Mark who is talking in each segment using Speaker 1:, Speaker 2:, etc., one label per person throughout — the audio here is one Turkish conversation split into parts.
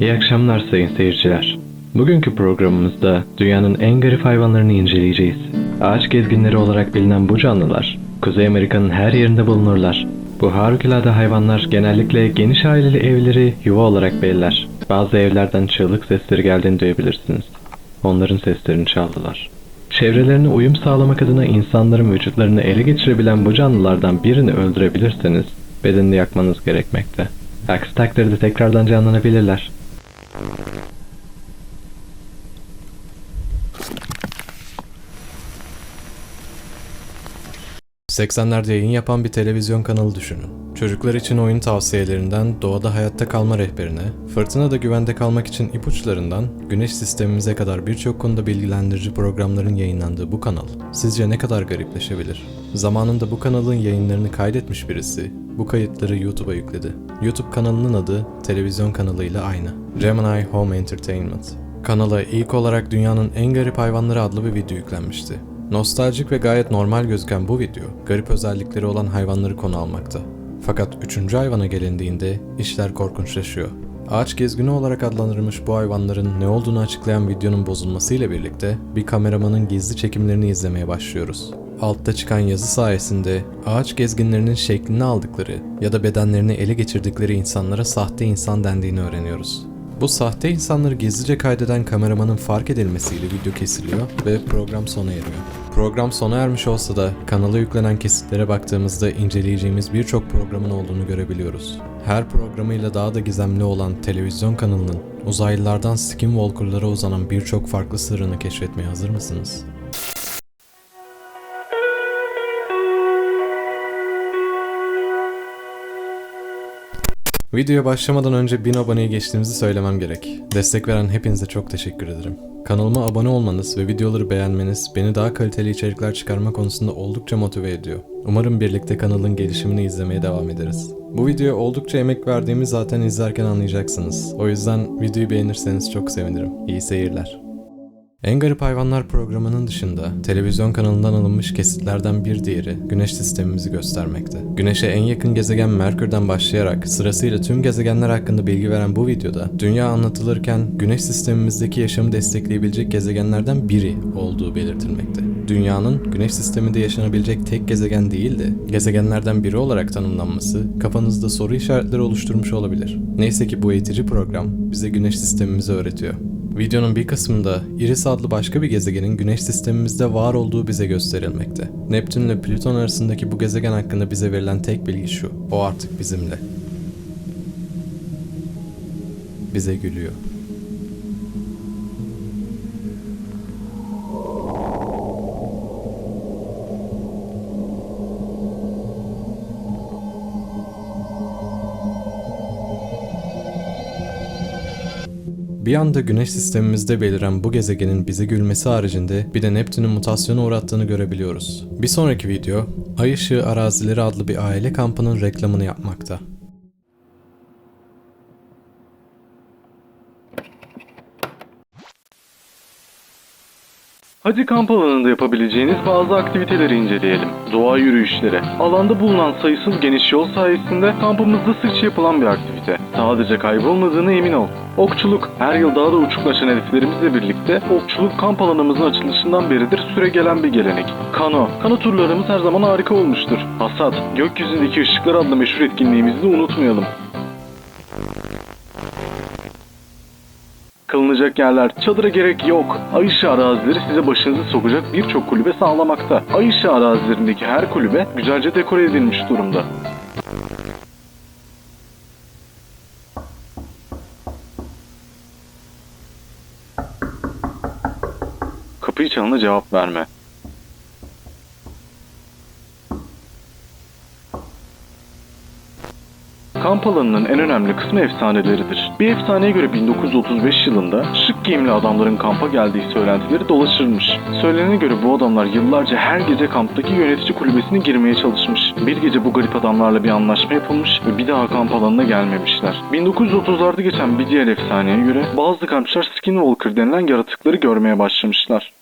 Speaker 1: İyi akşamlar sayın seyirciler. Bugünkü programımızda dünyanın en garip hayvanlarını inceleyeceğiz. Ağaç gezginleri olarak bilinen bu canlılar, Kuzey Amerika'nın her yerinde bulunurlar. Bu harikulade hayvanlar genellikle geniş aileli evleri yuva olarak belirler. Bazı evlerden çığlık sesleri geldiğini duyabilirsiniz. Onların seslerini çaldılar. Çevrelerine uyum sağlamak adına insanların vücutlarını ele geçirebilen bu canlılardan birini öldürebilirseniz bedenini yakmanız gerekmekte. Aksi takdirde tekrardan canlanabilirler.
Speaker 2: ...80'lerde yayın yapan bir televizyon kanalı düşünün. Çocuklar için oyun tavsiyelerinden doğada hayatta kalma rehberine, fırtınada güvende kalmak için ipuçlarından güneş sistemimize kadar birçok konuda bilgilendirici programların yayınlandığı bu kanal sizce ne kadar garipleşebilir? Zamanında bu kanalın yayınlarını kaydetmiş birisi bu kayıtları YouTube'a yükledi. YouTube kanalının adı televizyon kanalıyla aynı. Gemini Home Entertainment. Kanala ilk olarak dünyanın en garip hayvanları adlı bir video yüklenmişti. Nostaljik ve gayet normal gözüken bu video, garip özellikleri olan hayvanları konu almakta. Fakat üçüncü hayvana gelindiğinde işler korkunçlaşıyor. Ağaç gezgini olarak adlandırılmış bu hayvanların ne olduğunu açıklayan videonun bozulmasıyla birlikte bir kameramanın gizli çekimlerini izlemeye başlıyoruz. Altta çıkan yazı sayesinde ağaç gezginlerinin şeklini aldıkları ya da bedenlerini ele geçirdikleri insanlara sahte insan dendiğini öğreniyoruz. Bu sahte insanları gizlice kaydeden kameramanın fark edilmesiyle video kesiliyor ve program sona eriyor. Program sona ermiş olsa da kanala yüklenen kesitlere baktığımızda inceleyeceğimiz birçok programın olduğunu görebiliyoruz. Her programıyla daha da gizemli olan televizyon kanalının uzaylılardan skinwalker'lara uzanan birçok farklı sırrını keşfetmeye hazır mısınız? Videoya başlamadan önce 1000 aboneye geçtiğimizi söylemem gerek. Destek veren hepinize çok teşekkür ederim. Kanalıma abone olmanız ve videoları beğenmeniz beni daha kaliteli içerikler çıkarma konusunda oldukça motive ediyor. Umarım birlikte kanalın gelişimini izlemeye devam ederiz. Bu videoya oldukça emek verdiğimi zaten izlerken anlayacaksınız. O yüzden videoyu beğenirseniz çok sevinirim. İyi seyirler. En Garip Hayvanlar programının dışında televizyon kanalından alınmış kesitlerden bir diğeri Güneş sistemimizi göstermekte. Güneşe en yakın gezegen Merkür'den başlayarak sırasıyla tüm gezegenler hakkında bilgi veren bu videoda dünya anlatılırken Güneş sistemimizdeki yaşamı destekleyebilecek gezegenlerden biri olduğu belirtilmekte. Dünyanın Güneş sisteminde yaşanabilecek tek gezegen değil de gezegenlerden biri olarak tanımlanması kafanızda soru işaretleri oluşturmuş olabilir. Neyse ki bu eğitici program bize Güneş sistemimizi öğretiyor. Videonun bir kısmında Iris adlı başka bir gezegenin güneş sistemimizde var olduğu bize gösterilmekte. Neptün ile Plüton arasındaki bu gezegen hakkında bize verilen tek bilgi şu. O artık bizimle. Bize gülüyor. Bir anda güneş sistemimizde beliren bu gezegenin bize gülmesi haricinde bir de Neptün'ün mutasyona uğrattığını görebiliyoruz. Bir sonraki video, Ay Işığı Arazileri adlı bir aile kampının reklamını yapmakta.
Speaker 3: Hadi kamp alanında yapabileceğiniz bazı aktiviteleri inceleyelim. Doğa yürüyüşleri. Alanda bulunan sayısız geniş yol sayesinde kampımızda sıkça yapılan bir aktivite. Sadece kaybolmadığına emin ol. Okçuluk. Her yıl daha da uçuklaşan hedeflerimizle birlikte okçuluk kamp alanımızın açılışından beridir süre gelen bir gelenek. Kano. Kano turlarımız her zaman harika olmuştur. Hasat. Gökyüzündeki ışıklar adlı meşhur etkinliğimizi de unutmayalım. Kalınacak yerler, çadıra gerek yok. Ay ışığı arazileri size başınızı sokacak birçok kulübe sağlamakta. Ay ışığı arazilerindeki her kulübe güzelce dekore edilmiş durumda. Kapıyı çalına cevap verme. Kamp alanının en önemli kısmı efsaneleridir. Bir efsaneye göre 1935 yılında şık giyimli adamların kampa geldiği söylentileri dolaşırmış. Söylenene göre bu adamlar yıllarca her gece kamptaki yönetici kulübesine girmeye çalışmış. Bir gece bu garip adamlarla bir anlaşma yapılmış ve bir daha kamp alanına gelmemişler. 1930'larda geçen bir diğer efsaneye göre bazı kampçılar Skinwalker denilen yaratıkları görmeye başlamışlar.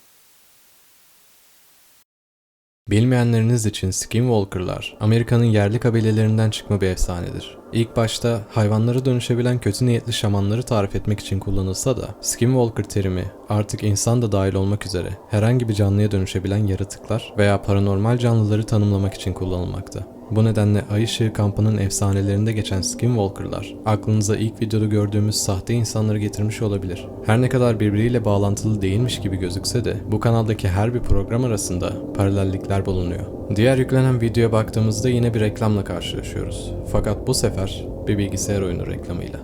Speaker 2: Bilmeyenleriniz için Skinwalker'lar, Amerika'nın yerli kabilelerinden çıkma bir efsanedir. İlk başta hayvanlara dönüşebilen kötü niyetli şamanları tarif etmek için kullanılsa da, Skinwalker terimi artık insan da dahil olmak üzere herhangi bir canlıya dönüşebilen yaratıklar veya paranormal canlıları tanımlamak için kullanılmakta. Bu nedenle Ay Işığı kampının efsanelerinde geçen Skinwalker'lar aklınıza ilk videoda gördüğümüz sahte insanları getirmiş olabilir. Her ne kadar birbiriyle bağlantılı değilmiş gibi gözükse de bu kanaldaki her bir program arasında paralellikler bulunuyor. Diğer yüklenen videoya baktığımızda yine bir reklamla karşılaşıyoruz. Fakat bu sefer bir bilgisayar oyunu reklamıyla.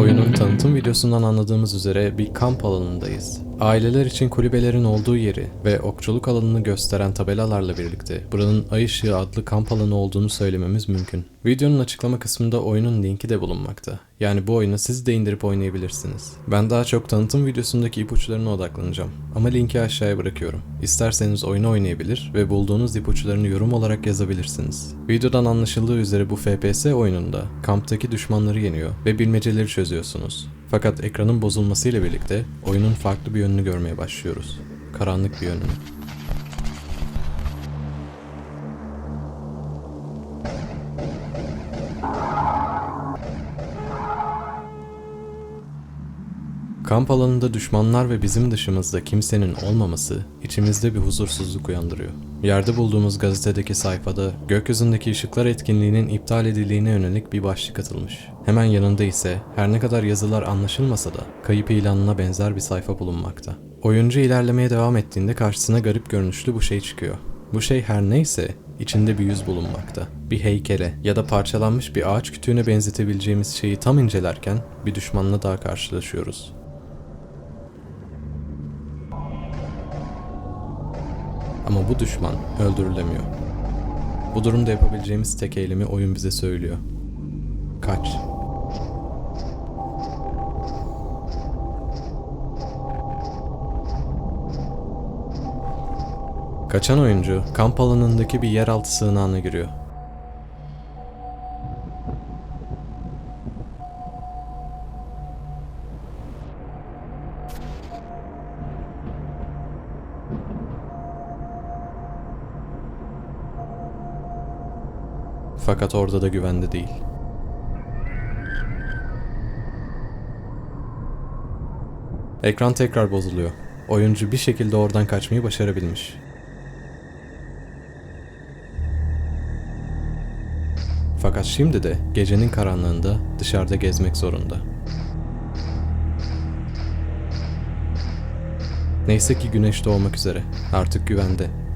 Speaker 2: Oyunun tanıtım videosundan anladığımız üzere bir kamp alanındayız. Aileler için kulübelerin olduğu yeri ve okçuluk alanını gösteren tabelalarla birlikte buranın Ay Işığı adlı kamp alanı olduğunu söylememiz mümkün. Videonun açıklama kısmında oyunun linki de bulunmakta. Yani bu oyunu siz de indirip oynayabilirsiniz. Ben daha çok tanıtım videosundaki ipuçlarına odaklanacağım. Ama linki aşağıya bırakıyorum. İsterseniz oyunu oynayabilir ve bulduğunuz ipuçlarını yorum olarak yazabilirsiniz. Videodan anlaşıldığı üzere bu FPS oyununda kamptaki düşmanları yeniyor ve bilmeceleri çözüyorsunuz. Fakat ekranın bozulmasıyla birlikte oyunun farklı bir yönünü görmeye başlıyoruz. Karanlık bir yönünü. Kamp alanında düşmanlar ve bizim dışımızda kimsenin olmaması içimizde bir huzursuzluk uyandırıyor. Yerde bulduğumuz gazetedeki sayfada gökyüzündeki ışıklar etkinliğinin iptal edildiğine yönelik bir başlık atılmış. Hemen yanında ise her ne kadar yazılar anlaşılmasa da kayıp ilanına benzer bir sayfa bulunmakta. Oyuncu ilerlemeye devam ettiğinde karşısına garip görünüşlü bu şey çıkıyor. Bu şey her neyse içinde bir yüz bulunmakta. Bir heykele ya da parçalanmış bir ağaç kütüğüne benzetebileceğimiz şeyi tam incelerken bir düşmanla daha karşılaşıyoruz. Ama bu düşman öldürülemiyor. Bu durumda yapabileceğimiz tek eylemi oyun bize söylüyor. Kaç. Kaçan oyuncu kamp alanındaki bir yeraltı sığınağına giriyor. Fakat orada da güvende değil. Ekran tekrar bozuluyor. Oyuncu bir şekilde oradan kaçmayı başarabilmiş. Fakat şimdi de gecenin karanlığında dışarıda gezmek zorunda. Neyse ki güneş doğmak üzere. Artık güvende.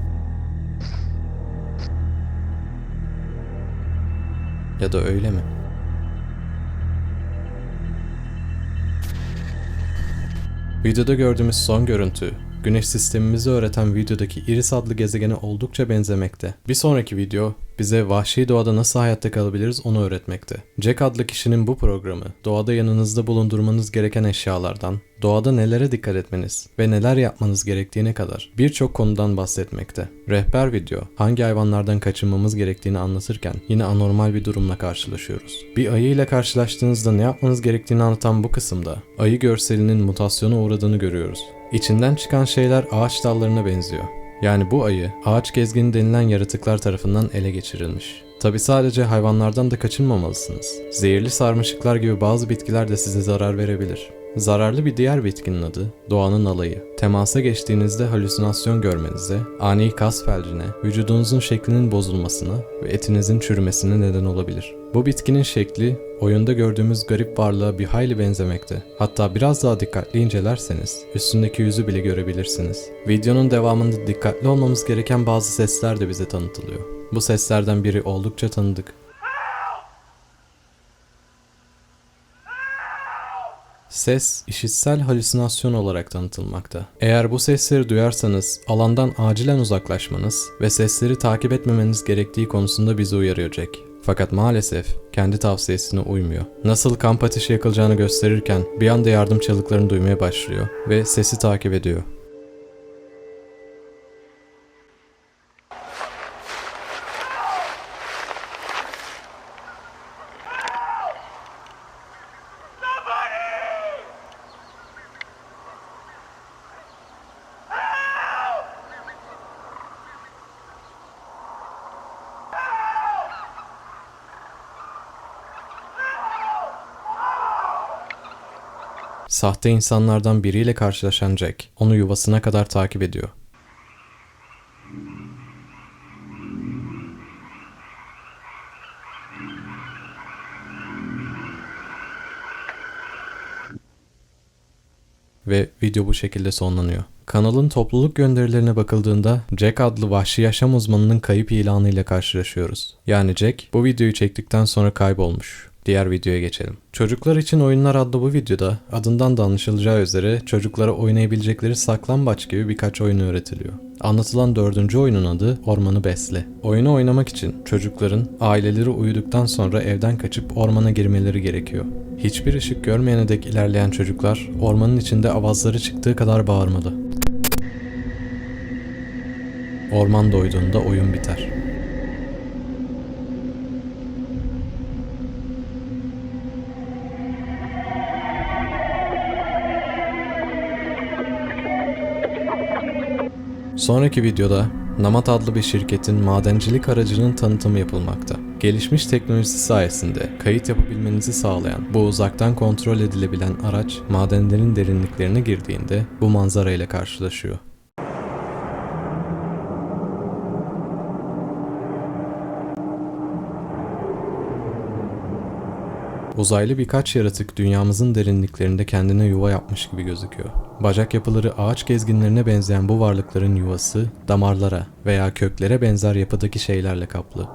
Speaker 2: Ya da öyle mi? Videoda gördüğümüz son görüntü, Güneş sistemimizi öğreten videodaki Iris adlı gezegene oldukça benzemekte. Bir sonraki video bize vahşi doğada nasıl hayatta kalabiliriz onu öğretmekte. Jack adlı kişinin bu programı doğada yanınızda bulundurmanız gereken eşyalardan, doğada nelere dikkat etmeniz ve neler yapmanız gerektiğine kadar birçok konudan bahsetmekte. Rehber video hangi hayvanlardan kaçınmamız gerektiğini anlatırken yine anormal bir durumla karşılaşıyoruz. Bir ayı ile karşılaştığınızda ne yapmanız gerektiğini anlatan bu kısımda ayı görselinin mutasyona uğradığını görüyoruz. İçinden çıkan şeyler ağaç dallarına benziyor. Yani bu ayı ağaç gezgini denilen yaratıklar tarafından ele geçirilmiş. Tabi sadece hayvanlardan da kaçınmamalısınız. Zehirli sarmaşıklar gibi bazı bitkiler de size zarar verebilir. Zararlı bir diğer bitkinin adı doğanın alayı. Temasa geçtiğinizde halüsinasyon görmenize, ani kas felcine, vücudunuzun şeklinin bozulmasına ve etinizin çürümesine neden olabilir. Bu bitkinin şekli oyunda gördüğümüz garip varlığa bir hayli benzemekte. Hatta biraz daha dikkatli incelerseniz üstündeki yüzü bile görebilirsiniz. Videonun devamında dikkatli olmamız gereken bazı sesler de bize tanıtılıyor. Bu seslerden biri oldukça tanıdık. Ses, işitsel halüsinasyon olarak tanıtılmakta. Eğer bu sesleri duyarsanız alandan acilen uzaklaşmanız ve sesleri takip etmemeniz gerektiği konusunda bizi uyarıyor Jack. Fakat maalesef kendi tavsiyesine uymuyor. Nasıl kamp ateşi yakılacağını gösterirken bir anda yardım çığlıklarını duymaya başlıyor ve sesi takip ediyor. Sahte insanlardan biriyle karşılaşan Jack, onu yuvasına kadar takip ediyor. Ve video bu şekilde sonlanıyor. Kanalın topluluk gönderilerine bakıldığında Jack adlı vahşi yaşam uzmanının kayıp ilanıyla karşılaşıyoruz. Yani Jack bu videoyu çektikten sonra kaybolmuş. Diğer videoya geçelim. Çocuklar için Oyunlar adlı bu videoda adından da anlaşılacağı üzere çocuklara oynayabilecekleri saklambaç gibi birkaç oyun öğretiliyor. Anlatılan dördüncü oyunun adı Ormanı Besle. Oyunu oynamak için çocukların aileleri uyuduktan sonra evden kaçıp ormana girmeleri gerekiyor. Hiçbir ışık görmeyene dek ilerleyen çocuklar ormanın içinde avazları çıktığı kadar bağırmalı. Orman doyduğunda oyun biter. Sonraki videoda Namat adlı bir şirketin madencilik aracının tanıtımı yapılmakta. Gelişmiş teknolojisi sayesinde kayıt yapabilmenizi sağlayan bu uzaktan kontrol edilebilen araç madenlerin derinliklerine girdiğinde bu manzara ile karşılaşıyor. Uzaylı birkaç yaratık dünyamızın derinliklerinde kendine yuva yapmış gibi gözüküyor. Bacak yapıları ağaç gezginlerine benzeyen bu varlıkların yuvası damarlara veya köklere benzer yapıdaki şeylerle kaplı.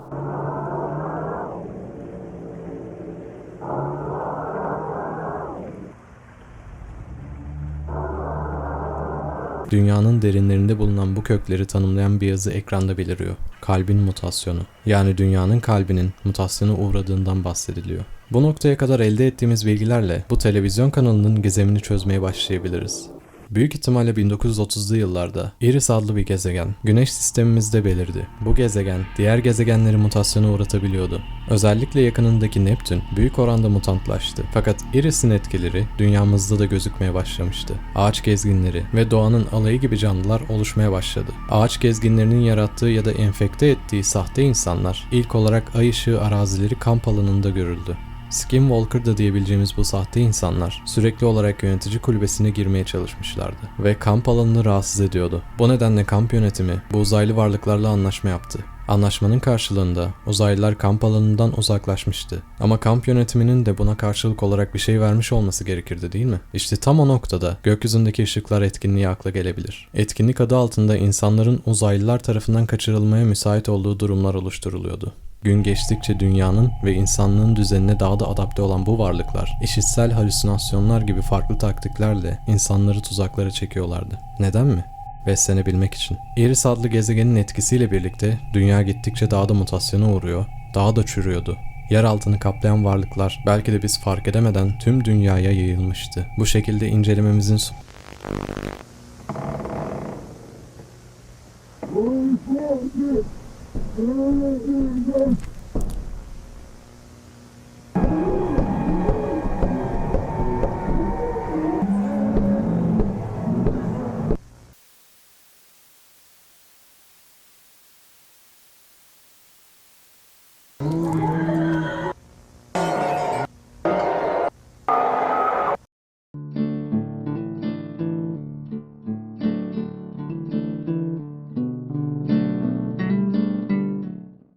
Speaker 2: Dünyanın derinlerinde bulunan bu kökleri tanımlayan bir yazı ekranda beliriyor. Kalbin mutasyonu. Yani dünyanın kalbinin mutasyona uğradığından bahsediliyor. Bu noktaya kadar elde ettiğimiz bilgilerle bu televizyon kanalının gizemini çözmeye başlayabiliriz. Büyük ihtimalle 1930'lu yıllarda Iris adlı bir gezegen Güneş sistemimizde belirdi. Bu gezegen diğer gezegenleri mutasyona uğratabiliyordu. Özellikle yakınındaki Neptün büyük oranda mutantlaştı. Fakat Iris'in etkileri dünyamızda da gözükmeye başlamıştı. Ağaç gezginleri ve doğanın alayı gibi canlılar oluşmaya başladı. Ağaç gezginlerinin yarattığı ya da enfekte ettiği sahte insanlar ilk olarak ay ışığı arazileri kamp alanında görüldü. Skinwalker da diyebileceğimiz bu sahte insanlar sürekli olarak yönetici kulübesine girmeye çalışmışlardı ve kamp alanını rahatsız ediyordu. Bu nedenle kamp yönetimi bu uzaylı varlıklarla anlaşma yaptı. Anlaşmanın karşılığında uzaylılar kamp alanından uzaklaşmıştı. Ama kamp yönetiminin de buna karşılık olarak bir şey vermiş olması gerekirdi değil mi? İşte tam o noktada gökyüzündeki ışıklar etkinliği akla gelebilir. Etkinlik adı altında insanların uzaylılar tarafından kaçırılmaya müsait olduğu durumlar oluşturuluyordu. Gün geçtikçe dünyanın ve insanlığın düzenine daha da adapte olan bu varlıklar, işitsel halüsinasyonlar gibi farklı taktiklerle insanları tuzaklara çekiyorlardı. Neden mi? Beslenebilmek için. Eris adlı gezegenin etkisiyle birlikte dünya gittikçe daha da mutasyona uğruyor, daha da çürüyordu. Yer altını kaplayan varlıklar belki de biz fark edemeden tüm dünyaya yayılmıştı. Bu şekilde incelememizin son- Thank you.